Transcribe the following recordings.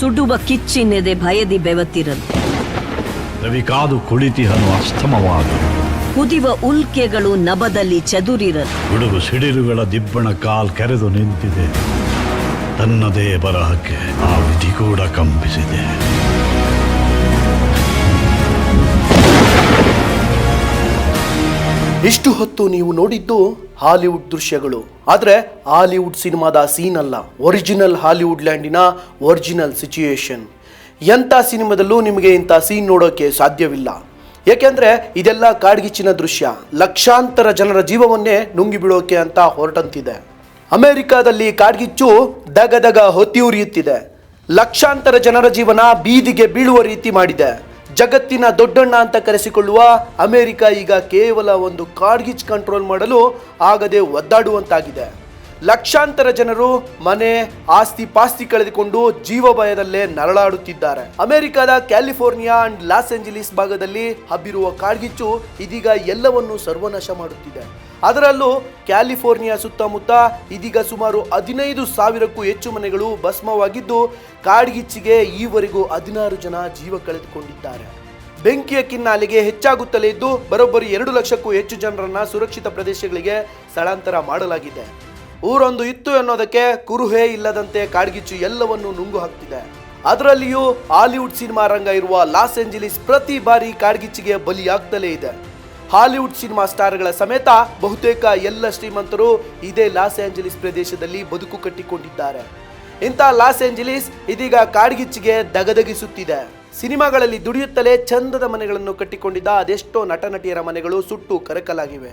ಸುಡುವ ಕಿಚ್ಚಿನೆದೆ ಭಯದಿ ಬೆವತಿರಲು ರವಿ ಕಾದು ಕುಳಿತಿಹನು ಅಸ್ತಮವಾದ ಕುದಿವ ಉಲ್ಕೆಗಳು ನಭದಲ್ಲಿ ಚದುರಿರಲು ಗುಡುಗು ಸಿಡಿಲುಗಳ ದಿಬ್ಬಣ ಕಾಲ್ ಕರೆದು ನಿಂತಿದೆ. ತನ್ನದೇ ಬರಹಕ್ಕೆ ಆ ವಿಧಿ ಕೂಡ ಕಂಪಿಸಿದೆ ಇಷ್ಟು ಹೊತ್ತು ನೀವು ನೋಡಿದ್ದು ಹಾಲಿವುಡ್ ದೃಶ್ಯಗಳು. ಆದರೆ ಹಾಲಿವುಡ್ ಸಿನಿಮಾದ ಸೀನ್ ಅಲ್ಲ ಒರಿಜಿನಲ್ ಹಾಲಿವುಡ್ ಲ್ಯಾಂಡಿನ ಒರಿಜಿನಲ್ ಸಿಚುಯೇಷನ್. ಎಂಥ ಸಿನಿಮಾದಲ್ಲೂ ನಿಮಗೆ ಇಂಥ ಸೀನ್ ನೋಡೋಕ್ಕೆ ಸಾಧ್ಯವಿಲ್ಲ. ಏಕೆಂದರೆ ಇದೆಲ್ಲ ಕಾಡ್ಗಿಚ್ಚಿನ ದೃಶ್ಯ. ಲಕ್ಷಾಂತರ ಜನರ ಜೀವವನ್ನೇ ನುಂಗಿ ಬಿಡೋಕೆ ಅಂತ ಹೊರಟಂತಿದೆ. ಅಮೆರಿಕಾದಲ್ಲಿ ಕಾಡ್ಗಿಚ್ಚು ದಗ ದಗ ಹೊತ್ತಿ ಉರಿಯುತ್ತಿದೆ ಲಕ್ಷಾಂತರ ಜನರ ಜೀವನ ಬೀದಿಗೆ ಬೀಳುವ ರೀತಿ ಮಾಡಿದೆ. ಜಗತ್ತಿನ ದೊಡ್ಡಣ್ಣ ಅಂತ ಕರೆಸಿಕೊಳ್ಳುವ ಅಮೆರಿಕ ಈಗ ಕೇವಲ ಒಂದು ಕಾಡ್ಗಿಚ್ ಕಂಟ್ರೋಲ್ ಮಾಡಲು ಆಗದೆ ಒದ್ದಾಡುವಂತಾಗಿದೆ. ಲಕ್ಷಾಂತರ ಜನರು ಮನೆ, ಆಸ್ತಿ ಪಾಸ್ತಿ ಕಳೆದುಕೊಂಡು ಜೀವ ಭಯದಲ್ಲೇ ನರಳಾಡುತ್ತಿದ್ದಾರೆ. ಅಮೆರಿಕದ ಕ್ಯಾಲಿಫೋರ್ನಿಯಾ ಅಂಡ್ ಲಾಸ್ ಏಂಜಲೀಸ್ ಭಾಗದಲ್ಲಿ ಹಬ್ಬಿರುವ ಕಾಡ್ಗಿಚ್ಚು ಇದೀಗ ಎಲ್ಲವನ್ನೂ ಸರ್ವನಾಶ ಮಾಡುತ್ತಿದೆ. ಅದರಲ್ಲೂ ಕ್ಯಾಲಿಫೋರ್ನಿಯಾ ಸುತ್ತಮುತ್ತ ಇದೀಗ ಸುಮಾರು ಹದಿನೈದು ಸಾವಿರಕ್ಕೂ ಹೆಚ್ಚು ಮನೆಗಳು ಭಸ್ಮವಾಗಿದ್ದು, ಕಾಡ್ಗಿಚ್ಚಿಗೆ ಈವರೆಗೂ ಹದಿನಾರು ಜನ ಜೀವ ಕಳೆದುಕೊಂಡಿದ್ದಾರೆ. ಬೆಂಕಿಯ ಕಿನ್ನಾಲೆಗೆ ಹೆಚ್ಚಾಗುತ್ತಲೇ ಇದ್ದು, ಬರೋಬ್ಬರಿ ಎರಡು ಲಕ್ಷಕ್ಕೂ ಹೆಚ್ಚು ಜನರನ್ನ ಸುರಕ್ಷಿತ ಪ್ರದೇಶಗಳಿಗೆ ಸ್ಥಳಾಂತರ ಮಾಡಲಾಗಿದೆ. ಊರೊಂದು ಇತ್ತು ಅನ್ನೋದಕ್ಕೆ ಕುರುಹೇ ಇಲ್ಲದಂತೆ ಕಾಡ್ಗಿಚ್ಚು ಎಲ್ಲವನ್ನೂ ನುಂಗು ಹಾಕ್ತಿದೆ. ಅದರಲ್ಲಿಯೂ ಹಾಲಿವುಡ್ ಸಿನಿಮಾ ರಂಗ ಇರುವ ಲಾಸ್ ಏಂಜಲೀಸ್ ಪ್ರತಿ ಬಾರಿ ಕಾಡ್ಗಿಚ್ಚಿಗೆ ಬಲಿಯಾಗ್ತಲೇ ಇದೆ. ಹಾಲಿವುಡ್ ಸಿನಿಮಾ ಸ್ಟಾರ್ಗಳ ಸಮೇತ ಬಹುತೇಕ ಎಲ್ಲ ಶ್ರೀಮಂತರು ಇದೇ ಲಾಸ್ ಏಂಜಲೀಸ್ ಪ್ರದೇಶದಲ್ಲಿ ಬದುಕು ಕಟ್ಟಿಕೊಂಡಿದ್ದಾರೆ. ಇಂಥ ಲಾಸ್ ಏಂಜಲೀಸ್ ಇದೀಗ ಕಾಡ್ಗಿಚ್ಚಿಗೆ ದಗದಗಿಸುತ್ತಿದೆ. ಸಿನಿಮಾಗಳಲ್ಲಿ ದುಡಿಯುತ್ತಲೇ ಚಂದದ ಮನೆಗಳನ್ನು ಕಟ್ಟಿಕೊಂಡಿದ್ದ ಅದೆಷ್ಟೋ ನಟ ನಟಿಯರ ಮನೆಗಳು ಸುಟ್ಟು ಕರಕಲಾಗಿವೆ.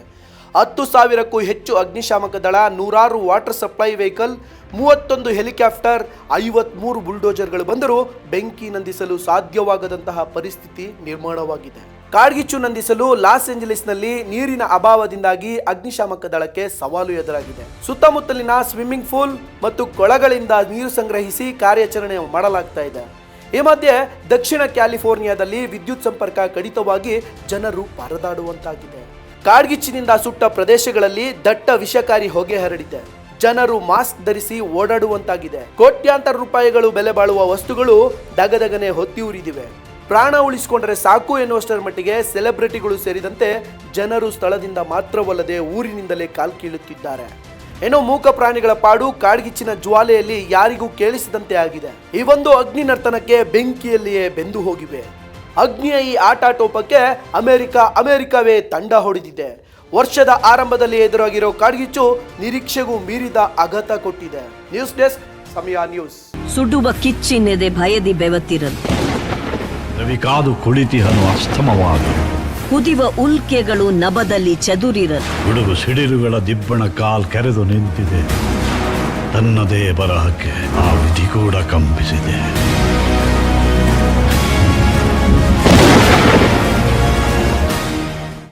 ಹತ್ತು ಸಾವಿರಕ್ಕೂ ಹೆಚ್ಚು ಅಗ್ನಿಶಾಮಕ ದಳ, ನೂರಾರು ವಾಟರ್ ಸಪ್ಲೈ ವೆಹಿಕಲ್, ಮೂವತ್ತೊಂದು ಹೆಲಿಕಾಪ್ಟರ್, ಐವತ್ಮೂರು ಬುಲ್ಡೋಜರ್ಗಳು ಬಂದರೂ ಬೆಂಕಿ ನಂದಿಸಲು ಸಾಧ್ಯವಾಗದಂತಹ ಪರಿಸ್ಥಿತಿ ನಿರ್ಮಾಣವಾಗಿದೆ. ಕಾಡ್ಗಿಚ್ಚು ನಂದಿಸಲು ಲಾಸ್ ಏಂಜಲೀಸ್ನಲ್ಲಿ ನೀರಿನ ಅಭಾವದಿಂದಾಗಿ ಅಗ್ನಿಶಾಮಕ ದಳಕ್ಕೆ ಸವಾಲು ಎದುರಾಗಿದೆ. ಸುತ್ತಮುತ್ತಲಿನ ಸ್ವಿಮ್ಮಿಂಗ್ ಪೂಲ್ ಮತ್ತು ಕೊಳಗಳಿಂದ ನೀರು ಸಂಗ್ರಹಿಸಿ ಕಾರ್ಯಾಚರಣೆ ಮಾಡಲಾಗ್ತಾ ಇದೆ. ಈ ಮಧ್ಯೆ ದಕ್ಷಿಣ ಕ್ಯಾಲಿಫೋರ್ನಿಯಾದಲ್ಲಿ ವಿದ್ಯುತ್ ಸಂಪರ್ಕ ಕಡಿತವಾಗಿ ಜನರು ಪರದಾಡುವಂತಾಗಿದೆ. ಕಾಡ್ಗಿಚ್ಚಿನಿಂದ ಸುಟ್ಟ ಪ್ರದೇಶಗಳಲ್ಲಿ ದಟ್ಟ ವಿಷಕಾರಿ ಹೊಗೆ ಹರಡಿದೆ. ಜನರು ಮಾಸ್ಕ್ ಧರಿಸಿ ಓಡಾಡುವಂತಾಗಿದೆ. ಕೋಟ್ಯಾಂತರ ರೂಪಾಯಿಗಳು ಬೆಲೆ ಬಾಳುವ ವಸ್ತುಗಳು ದಗದಗನೆ ಹೊತ್ತಿ ಉರಿದಿವೆ ಪ್ರಾಣ ಉಳಿಸಿಕೊಂಡರೆ ಸಾಕು ಎನ್ನುವಷ್ಟರ ಮಟ್ಟಿಗೆ ಸೆಲೆಬ್ರಿಟಿಗಳು ಸೇರಿದಂತೆ ಜನರು ಸ್ಥಳದಿಂದ ಮಾತ್ರವಲ್ಲದೆ ಊರಿನಿಂದಲೇ ಕಾಲ್ಕೀಳುತ್ತಿದ್ದಾರೆ ಏನೋ ಮೂಕ ಪ್ರಾಣಿಗಳ ಪಾಡು ಕಾಡ್ಗಿಚ್ಚಿನ ಜ್ವಾಲೆಯಲ್ಲಿ ಯಾರಿಗೂ ಕೇಳಿಸಿದಂತೆ ಆಗಿದೆ. ಈ ಒಂದು ಅಗ್ನಿ ನರ್ತನಕ್ಕೆ ಬೆಂಕಿಯಲ್ಲಿಯೇ ಬೆಂದು ಹೋಗಿವೆ. ಅಗ್ನಿಯ ಈ ಆಟಾಟೋಪಕ್ಕೆ ಅಮೆರಿಕ, ಅಮೆರಿಕವೇ ತಂಡ ಹೊಡೆದಿದೆ. ವರ್ಷದ ಆರಂಭದಲ್ಲಿ ಎದುರಾಗಿರೋ ಕಾಡ್ಗಿಚ್ಚು ನಿರೀಕ್ಷೆಗೂ ಮೀರಿದ ಆಘಾತ ಕೊಟ್ಟಿದೆ. ನ್ಯೂಸ್ ಡೆಸ್ಕ್ ಸಮಯ ನ್ಯೂಸ್. ಸುಡುವ ಕಿಚ್ಚಿನೆದೆ ಭಯದಿ ಬೆವತಿರಲು ರವಿ ಕಾದು ಕುಳಿತಿಹನು ಅಸ್ತಮವಾದ ಕುದಿವ ಉಲ್ಕೆಗಳು ನಭದಲ್ಲಿ ಚದುರಿರಲು ಗುಡುಗು ಸಿಡಿಲುಗಳ ದಿಬ್ಬಣ ಕಾಲ್ ಕರೆದು ನಿಂತಿದೆ. ತನ್ನದೇ ಬರಹಕ್ಕೆ ಆ ವಿಧಿ ಕೂಡ ಕಂಪಿಸಿದೆ.